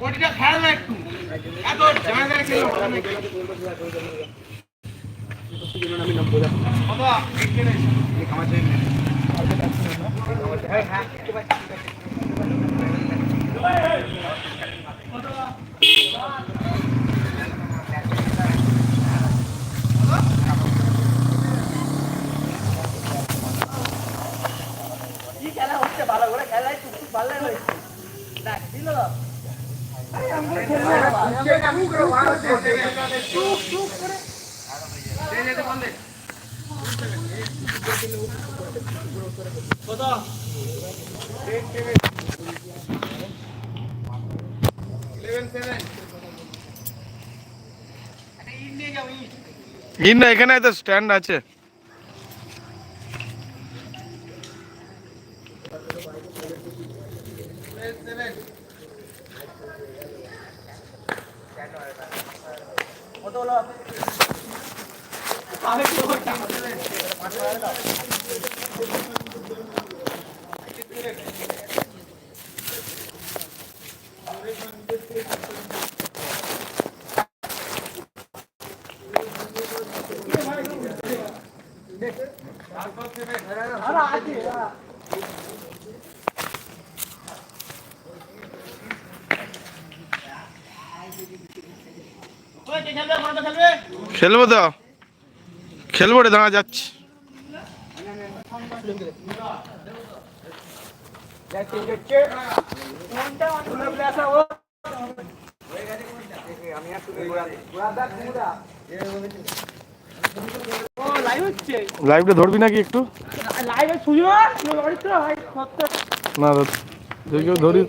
বডিটা ঝামেলা খেলো হচ্ছে ভালো করে খেলাই টুকটুক পারলে হয়েছে দেখ দিল ইন না এখানে তো স্ট্যান্ড আছে। খেলবে তো। খেলব রে দাঁড়া যাচ্ছি। লাইভটা ধরবি নাকি একটু? না যদি কেউ ধরি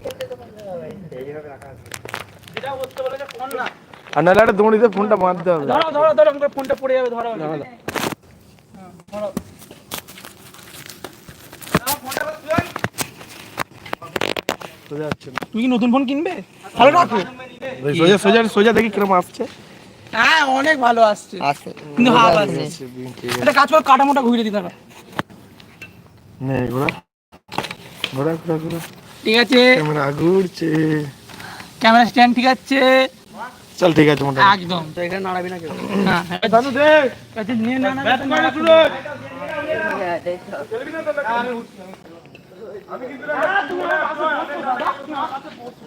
আর নাহলে একটা দৌড়িতে ফোনটা বাঁধতে হবে। ধরো ধরো ধরো আমাকে ফোনটা পড়ে যাবে ধরো। হ্যাঁ, ধরো। তুমি কি নতুন ফোন কিনবে? ভালো রাখো সোজা সোজা সোজা দেখি কিরম আসছে। হ্যাঁ অনেক ভালো আসছে আসছে কিন্তু হাফ আসছে এটা কাজ করে কাটা মোটা ঘুরে দিতে হবে নে ঘোরা ঘোরা ঘোরা ঘোরা ঠিক আছে ক্যামেরা ঘুরছে ক্যামেরা স্ট্যান্ড ঠিক আছে চল ঠিক আছে মোটামুটি একদম তো এখানে নাড়াবি না কেউ হ্যাঁ দাদু দে কাছে নিয়ে না না বুট কিনে আছে ও বুট কিনে এনেছে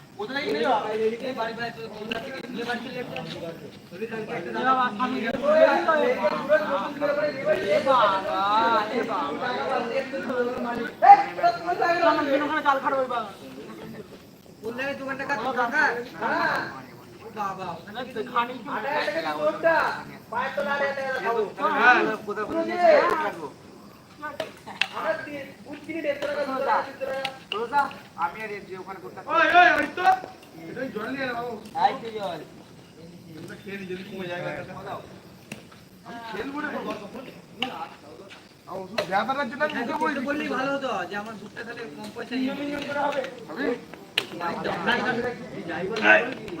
ওকে হয়তো জান বহুত চাল খাড়ো ওই ওই ওই তো জল নিয়ে না। বাবু এটা খেয়ে নি যদি কমে যায় আমি খেলব রে ব্যাপারটার জন্য আমি মুখে বলে বললেই ভালো হতো যে আমার বুটটা তাহলে কম পয়সা হবে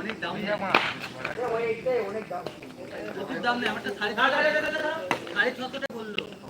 অনেক দাম প্রচুর দাম নেই আমারটা সাড়ে সাড়ে ছশোটা বলল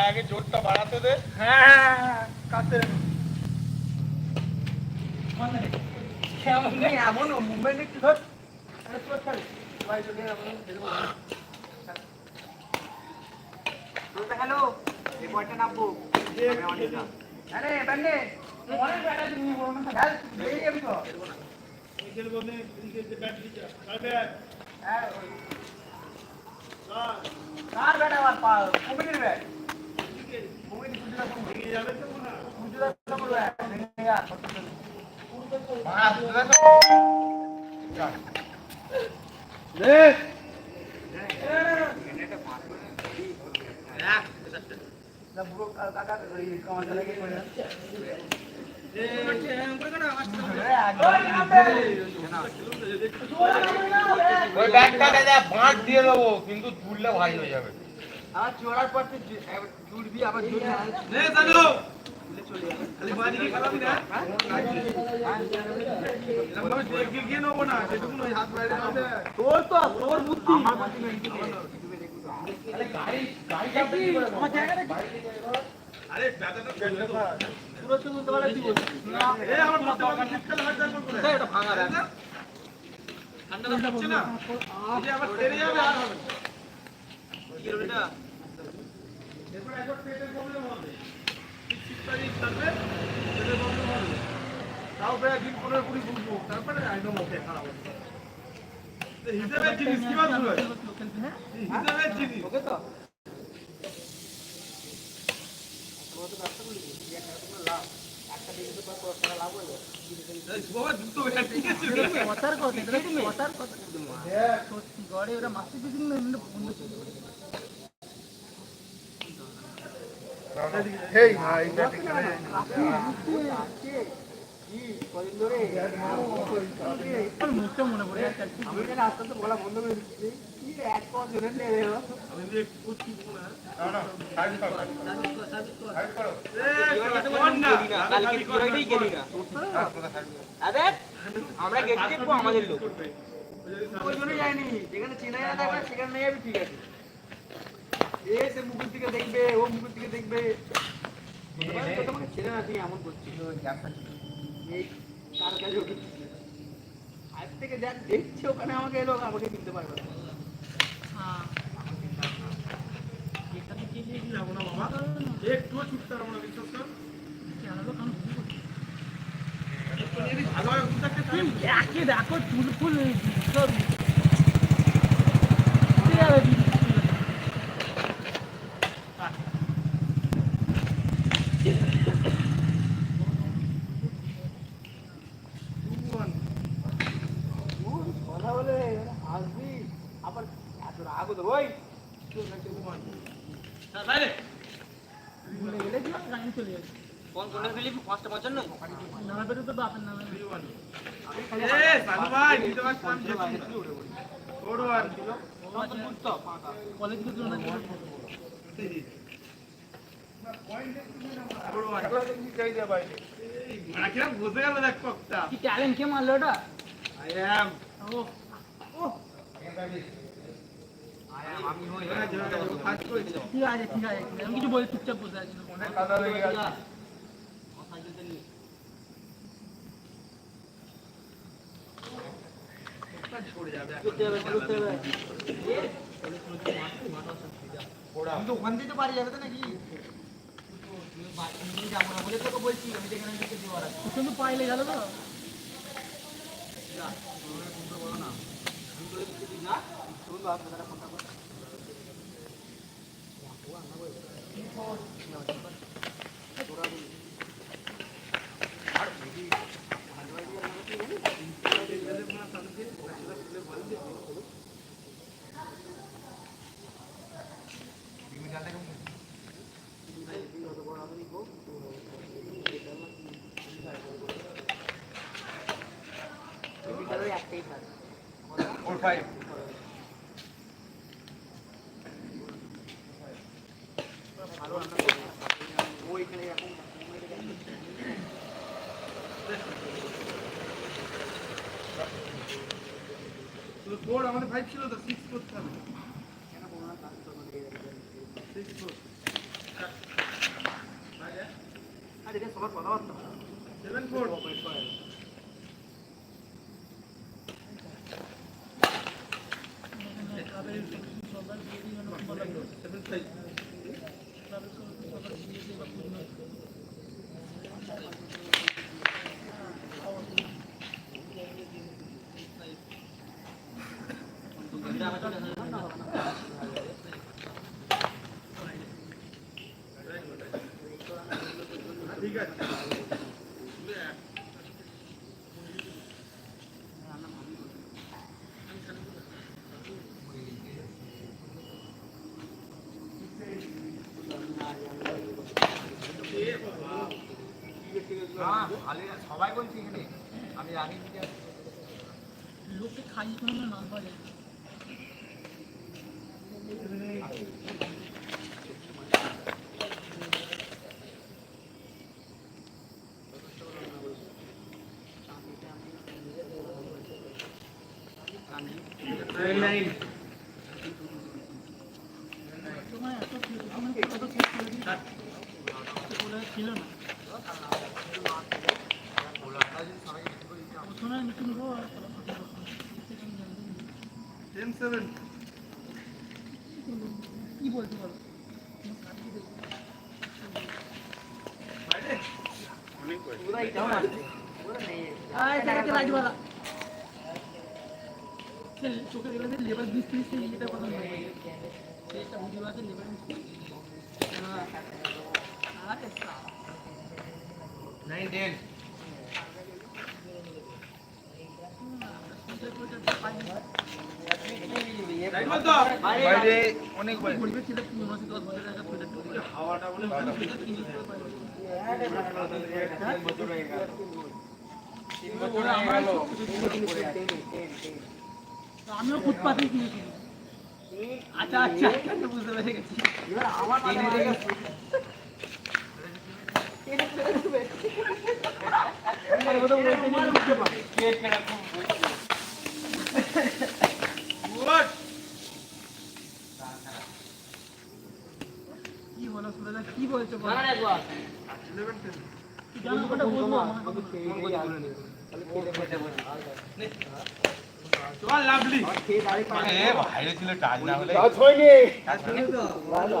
আগে জোরটা বাড়াতে দে। হ্যাঁ কাতে এমন মুম্বাই একটু ধর অনেক তো হ্যাঁ। কার ব্যাট আবার কমিটির ব্যাট ওই ব্যাগটাকে বাঁট দিয়ে দেবো কিন্তু তুললে ভাই হয়ে যাবে। আবার চড়ার পর তুই জুড়বি আবার জুড়বি নে। জানো খালি বাড়ি খেলাবি না? এরকম গিয়ে নেব না যেটুকু ওই হাত বাইরে আছে তোর তো তোর বুদ্ধি। আরে ব্যাটাটা পুরো তো বুঝতে পারলে তুই বলছিস এ আমার মাথা মাথা শীতকালে হাত করে এটা ভাঙা রাখ ঠান্ডাটা পড়ছে না? আবার তেরে যাবে আর হবে কি রে বেটা তাও প্রায় দিন পনেরো কুড়ি বুঝব তারপরে একদম ওকে খারাপ হবে তো হিসেবের জিনিস কি মাত্র হিসেবের জিনিস। ওকে তো কথার কথা। তুমি কথার কথা। সত্যি গড়ে ওরা মাসি দিদিন না এমনি বন্ধু ছিল এই ভাই ব্যাটিং করে কদিন ধরে আমার গেছি দেখব আমাদের লোক। ওই জন্য যাইনি। যেখানে চেনা জানা থাকবে সেখানে নিয়ে যাবি ঠিক আছে। এ সে মুখের দিকে দেখবে ও মুখের দিকে দেখবে। তোমাকে ছেড়ে না তুই এমন করছিস কার কাছে আজ থেকে যা দেখছে ওখানে আমাকে এলো আমাকে কিনতে পারবে না। হ্যাঁ। ছুটতে পারব না বিশ্বাস কর। ভুল দেখো চুল ফুল সব উঠে যাবে দিদি। ও, কথা বলে আসবি আবার এত রাগ হতো ওই চল না, চল, ঘুমান। বাইরে ভুলে গেলে কি হবে? রাগে চলে যাবে নামে পেটে তো বাপের নামে এ সাধু ভাই নিতে পারছিলাম যে ওর আর কলেজ থেকে তুলনা করে মাখিরাম বসে গেল দেখ ককটা কি ট্যালেন্ট কে মারলো ওটা? আই অ্যাম ও ফার্স্ট ঠিক আছে ঠিক আছে। আমি কিছু বলি চুপচাপ বসে আছি। অনেক কাদা লেগে গেছে। কিন্তু ওখান থেকে তো বাড়ি যাবে তো নাকি? যাব না বলে তোকে বলছি আমি যেখানে দেওয়ার আছে। কিন্তু পাইলে গেল তো। একটাই থাকে ফোর ফাইভ ও এখানে এখন তো ফোর আমাদের ফাইভ ছিল তো সিক্স করতে হবে কেন কোনো না কাজ তো আমাদের সিক্স ফোর আর এটা সবার কথাবার্তা সেভেন ফোর সেভেন ফাইভ ঠিক আছে সবাই বলছি এখানে। আমি আগে লোকে কোনো নাম পাওয়া যায় না। তোমার এত তোমার কত শেষ করে দিই বলে ছিল না। প্রথমে কি চোখে দেখলে লেবার ত্রিশ সেই এটা কথা লেবার নাইন টেন ড্রাইভার তো বাইরে অনেক বাইরে বলবে সেটা পুরো মাসে দশ বছর টাকা বলে আমিও ফুটপাতে কিনেছি আচ্ছা আচ্ছা বুঝতে পেরে গেছি কি হলো সুরেদা কি বলছো চল লাভলি বাইরে ছিল টাচ না হলে। জানে এবার না হলে ভালো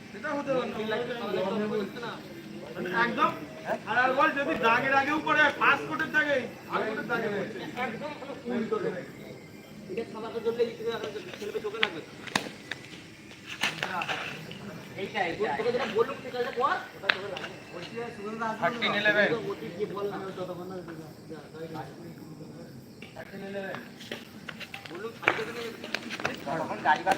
একদম। আর আর বল যদি দাগের আগেও পড়ে ফার্স্ট কোটের দাগে আগে দাগে পড়ছে। এটা খাবার জন্য ছেলে চোখে লাগবে এইটাই তোকে যেটা বললাম ঠিক আছে কর ওটা চোখে লাগবে থার্টিন ইলেভেন কি বললাম ততক্ষণ না থার্টিন ইলেভেন তখন গাড়ি ইলেভেন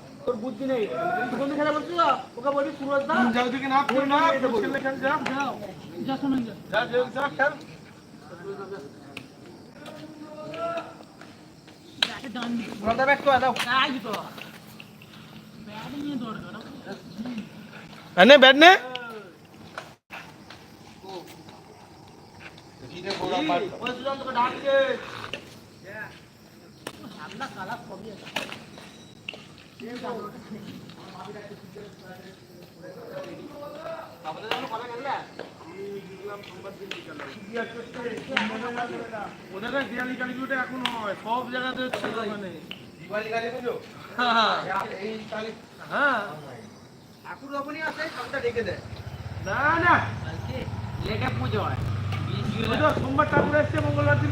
তোর বুদ্ধি নেই। তুই বন্ধু খেলা বলছিস ওকে বলবি সুরজ দা যাও দিকে না ফোন না খেলে খেল যা যাও। যা শোনেন যা। যা যা যা খেল। ব্যাটে ডান দিকে ব্রাদার ব্যাক তো দাও। তাই তো। ব্যাটে নিয়ে দরকার এনে ব্যাট নে জিতে বড় মার ওই সুজন তোকে ডাকছে কালা আছে আমাদের জন্য কথা গেলে ওদের এখন হয় সব জায়গাতে হচ্ছে ওখানে দিওয়ালি গালি বুঝো হ্যাঁ। এই তালি হ্যাঁ। ঠাকুর যখনই আসে সবটা রেখে দেয়। না না। পুজো হয়। সোমবার ঠাকুর এসছে মঙ্গলবার দিন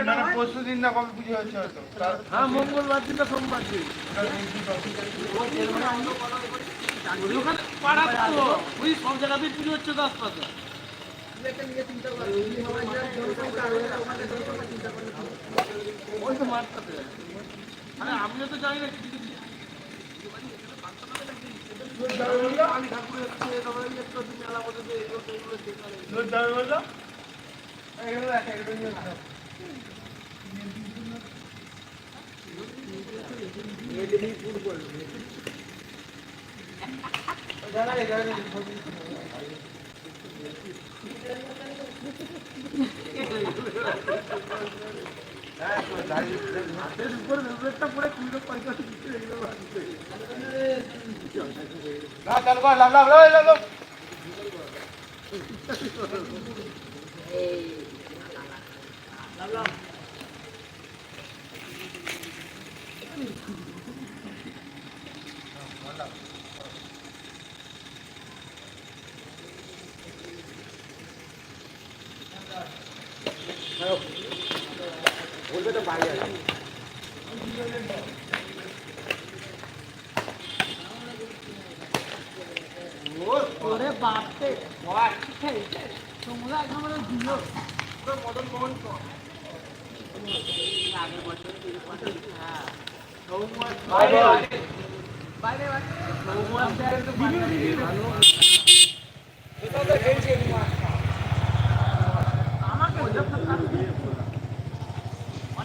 মানে পরশু দিন না কবে পুজো হচ্ছে হয়তো? হ্যাঁ মঙ্গলবার দিন না সোমবার দিন। ওটা দিন কি দশ- ওখানে পাড়া তো ওই সব জায়গাতেই পুজো হচ্ছে দশ পাতা ওই তো মাঠটাতে। আরে আমিও তো জানি না কিছু কিছু। মেলা এগুলো এগুলো লাভ, লাভ, লাভ, লাভ, লাভ। ওরে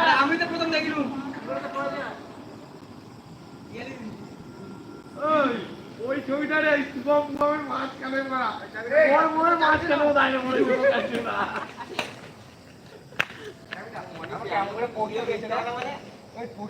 আরে আমি তো প্রথম দেখিলুম ওই, ওই ছবিটা রে, শুভম শুভমের মাঝখানে করা। ওর মোড়ের মাঝখানে ও দাঁড়িয়ে মরে গেল কাছে না ওই নে, নে, বগিস, বগিস। কথা বলছিস না, ঠকাই না। ওরা পিয়ালি দিদিগুলো সেভ করা আছে এই পিয়ালি। আরেকটা ছাত্র বইটা। কার বাড়ি এটা? বলে। আমি ভাবলাম ওই কাল দিয়ে দিয়ে বলো, সে চাইব।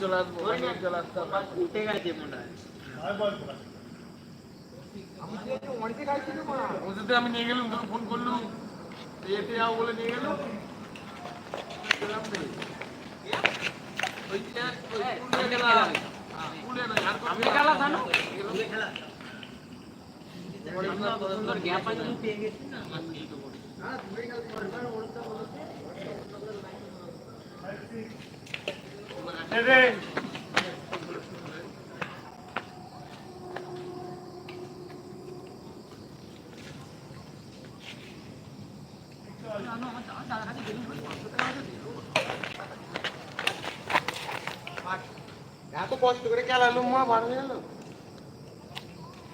চলে আসব চলে আসতে হবে। ওদের আমি নিয়ে গেলুম ফোন করলুম এতে যাও বলে নিয়ে গেলুম গেলাম রে। ওই যে ওই স্কুলে গেলাম স্কুলে নয় আর আমি খেলা জানো নে রে। এত কষ্ট করে খেলালুম মা বার হয়ে গেল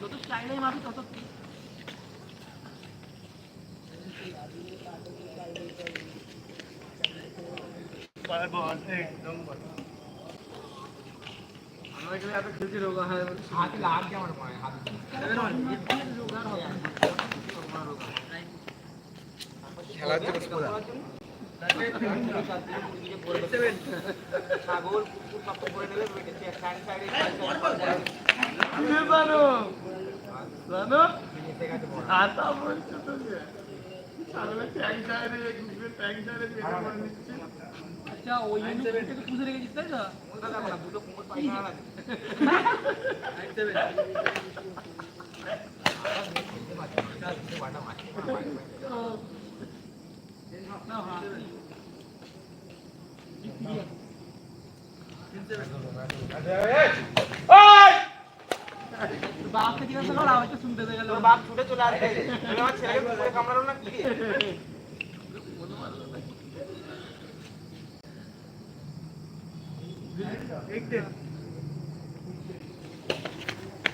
যত চাইলেই মারবি তত বল একদম বল। আমরা এখানে এত খেলছি রোগা হয় হাতে লাগ যায় আমার মনে হাত। খেলার জন্য পুরা ছাগল কুকুর সব করে নেবে সাইড সাইডে জানো জানো আতা বলছো তো যে আচ্ছা ওই রেখেছিস তাই দুটো লাগে বাপকে জিজ্ঞাসা করো হয়তো শুনতে পেয়ে গেল তোর বাপ ছুটে চলে আসবে তুমি আমার ছেলেকে কুকুরে কামড়ালো না কি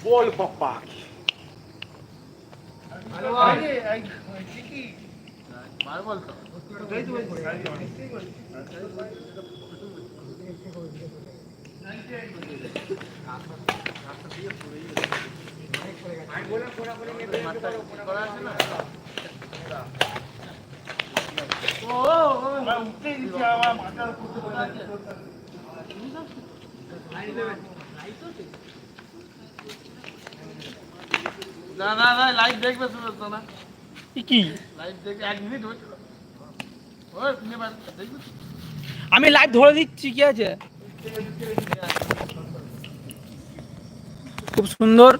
বল পাপা না না না লাইভ দেখবে শুনে না। কি? আমি লাইভ ধরে দিচ্ছি কি আছে? খুব সুন্দর।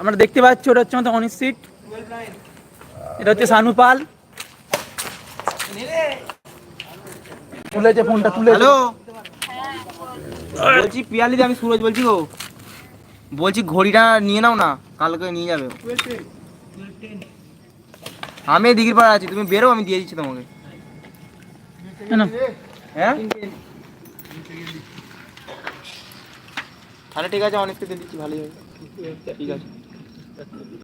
আমরা দেখতে পাচ্ছি ওটা হচ্ছে আমাদের অনিশ সিট। এটা হচ্ছে সানু পাল। তুলেছে ফোনটা তুলে হ্যালো? বলছি পিয়ালিদি আমি সুরজ বলছি গো। বলছি ঘড়িটা নিয়ে নাও না কালকে নিয়ে যাবে। আমি দিঘির পাড়া আছি তুমি বেরো আমি দিয়ে দিচ্ছি তোমাকে। হ্যাঁ? তাহলে ঠিক আছে অনেকটা দিয়ে দিচ্ছি ভালোই হবে। ঠিক আছে।